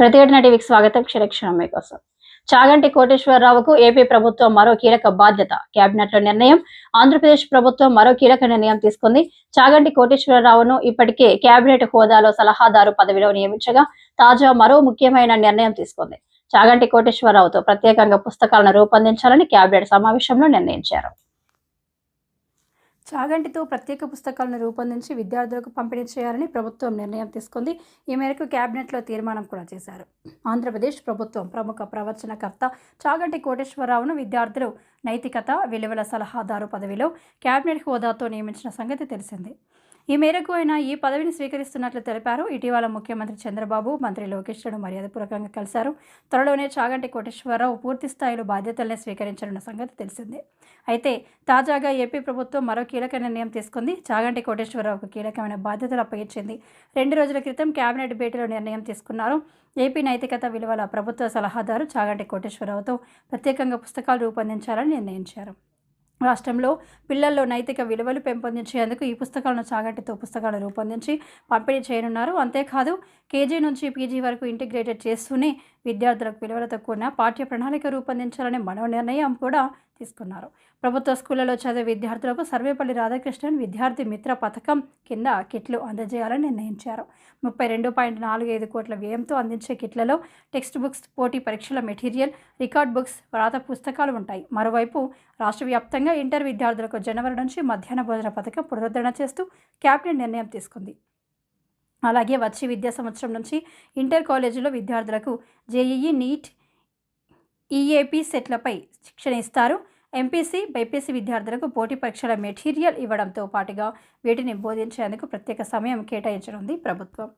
ప్రతిఘటన టీవీకి స్వాగతం. క్షణక్షణం మీకోసం. చాగంటి కోటేశ్వరరావుకు ఏపీ ప్రభుత్వం మరో కీలక బాధ్యత. కేబినెట్లో నిర్ణయం ఆంధ్రప్రదేశ్ ప్రభుత్వం మరో కీలక నిర్ణయం తీసుకుంది. చాగంటి కోటేశ్వరరావును ఇప్పటికే కేబినెట్ హోదాలో సలహాదారు పదవిలో నియమించగా తాజా మరో ముఖ్యమైన నిర్ణయం తీసుకుంది. చాగంటి కోటేశ్వరరావుతో ప్రత్యేకంగా పుస్తకాలను రూపొందించాలని కేబినెట్ సమావేశంలో నిర్ణయించారు. చాగంటితో ప్రత్యేక పుస్తకాలను రూపొందించి విద్యార్థులకు పంపిణీ చేయాలని ప్రభుత్వం నిర్ణయం తీసుకుంది. ఈ మేరకు కేబినెట్లో తీర్మానం కూడా చేశారు. ఆంధ్రప్రదేశ్ ప్రభుత్వం ప్రముఖ ప్రవచనకర్త చాగంటి కోటేశ్వరరావును విద్యార్థులు నైతికత విలువల సలహాదారు పదవిలో కేబినెట్ హోదాతో నియమించిన సంగతి తెలిసిందే. ఈ మేరకు ఆయన ఈ పదవిని స్వీకరిస్తున్నట్లు తెలిపారు. ఇటీవల ముఖ్యమంత్రి చంద్రబాబు మంత్రి లోకేష్లను మర్యాదపూర్వకంగా కలిశారు. త్వరలోనే చాగంటి కోటేశ్వరరావు పూర్తి స్థాయిలో బాధ్యతల్ని స్వీకరించనున్న సంగతి తెలిసిందే. అయితే తాజాగా ఏపీ ప్రభుత్వం మరో కీలక నిర్ణయం తీసుకుంది. చాగంటి కోటేశ్వరరావుకు కీలకమైన బాధ్యతలు అప్పగించింది. రెండు రోజుల క్రితం కేబినెట్ భేటీలో నిర్ణయం తీసుకున్నారు. ఏపీ నైతికత విలువల ప్రభుత్వ సలహాదారు చాగంటి కోటేశ్వరరావుతో ప్రత్యేకంగా పుస్తకాలు రూపొందించాలని నిర్ణయించారు. రాష్ట్రంలో పిల్లల్లో నైతిక విలువలు పెంపొందించేందుకు ఈ పుస్తకాలను చాగంటితో పుస్తకాలను రూపొందించి పంపిణీ చేయనున్నారు. అంతేకాదు కేజీ నుంచి పీజీ వరకు ఇంటిగ్రేటెడ్ చేస్తూనే విద్యార్థులకు విలువలతో కూడిన పాఠ్య ప్రణాళిక రూపొందించాలనే మనో నిర్ణయం కూడా తీసుకున్నారు. ప్రభుత్వ స్కూళ్ళలో చదివే విద్యార్థులకు సర్వేపల్లి రాధాకృష్ణన్ విద్యార్థి మిత్ర పథకం కింద కిట్లు అందజేయాలని నిర్ణయించారు. ముప్పై రెండు పాయింట్ నాలుగు ఐదు కోట్ల వ్యయంతో అందించే కిట్లలో టెక్స్ట్ బుక్స్ పోటీ పరీక్షల మెటీరియల్ రికార్డ్ బుక్స్ వ్రాత పుస్తకాలు ఉంటాయి. మరోవైపు రాష్ట్ర వ్యాప్తంగా ఇంటర్ విద్యార్థులకు జనవరి నుంచి మధ్యాహ్న భోజన పథకం పునరుద్ధరణ చేస్తూ క్యాబినెట్ నిర్ణయం తీసుకుంది. అలాగే వచ్చే విద్యా సంవత్సరం నుంచి ఇంటర్ కాలేజీలో విద్యార్థులకు జేఈఈ నీట్ ఈఏపీ సెట్లపై శిక్షణ ఇస్తారు. ఎంపీసీ బైపీసీ విద్యార్థులకు పోటీ పరీక్షల మెటీరియల్ ఇవ్వడంతో పాటుగా వీటిని బోధించేందుకు ప్రత్యేక సమయం కేటాయించనుంది ప్రభుత్వం.